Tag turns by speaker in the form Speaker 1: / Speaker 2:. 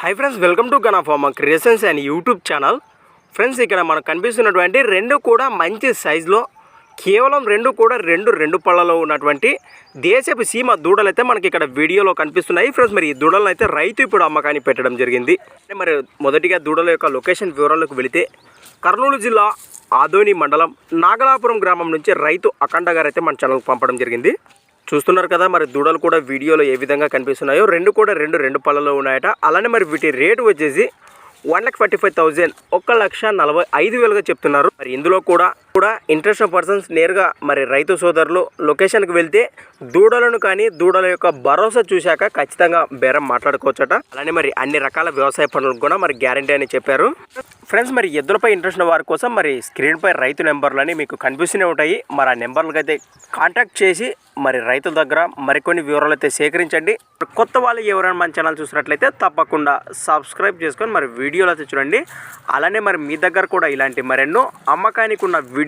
Speaker 1: Hi friends welcome to Gana pharma creations and YouTube channel friends ఇక్కడ మనకు కనిపిస్తున్నటువంటి రెండు కూడా మంచి సైజులో కేవలం రెండు కూడా రెండు రెండు పళ్ళలో ఉన్నటువంటి దేశపు సీమ దూడలు అయితే మనకి ఇక్కడ వీడియోలో కనిపిస్తున్నాయి. ఫ్రెండ్స్ మరి ఈ దూడలను అయితే రైతు ఇప్పుడు అమ్మకాన్ని పెట్టడం జరిగింది. మరి మొదటిగా దూడల యొక్క లొకేషన్ వివరాలకు వెళితే కర్నూలు జిల్లా ఆదోని మండలం నాగలాపురం గ్రామం నుంచి రైతు అఖండ గారు అయితే మన ఛానల్కి పంపడం జరిగింది. చూస్తున్నారు కదా మరి దూడలు కూడా వీడియోలో ఏ విధంగా కనిపిస్తున్నాయో. రెండు కూడా రెండు రెండు పళ్ళలో ఉన్నాయట. అలానే మరి వీటి రేటు వచ్చేసి one lakh forty five thousand ఒక లక్ష నలభై ఐదు వేలుగా చెప్తున్నారు. మరి ఇందులో కూడా కూడా ఇంట్రెస్ట్ పర్సన్స్ నేరుగా మరి రైతు సోదరులు లొకేషన్కి వెళ్తే దూడలను కానీ దూడల యొక్క భరోసా చూశాక ఖచ్చితంగా బేరం మాట్లాడుకోవచ్చట. అలానే మరి అన్ని రకాల వ్యవసాయ పనులకు కూడా మరి గ్యారంటీ అని చెప్పారు. ఫ్రెండ్స్ మరి ఎద్దులపై ఇంట్రెస్ట్ ఉన్న వారి కోసం మరి స్క్రీన్పై రైతు నెంబర్లు అని మీకు కనిపిస్తూనే ఉంటాయి. మరి ఆ నెంబర్లకు అయితే కాంటాక్ట్ చేసి మరి రైతుల దగ్గర మరికొన్ని వివరాలు అయితే సేకరించండి. కొత్త వాళ్ళు ఎవరైనా మన ఛానల్ చూసినట్లయితే తప్పకుండా సబ్స్క్రైబ్ చేసుకొని మరి వీడియోలు అయితే చూడండి. అలానే మరి మీ దగ్గర కూడా ఇలాంటి మరెన్నో అమ్మకానికి ఉన్న వీడియో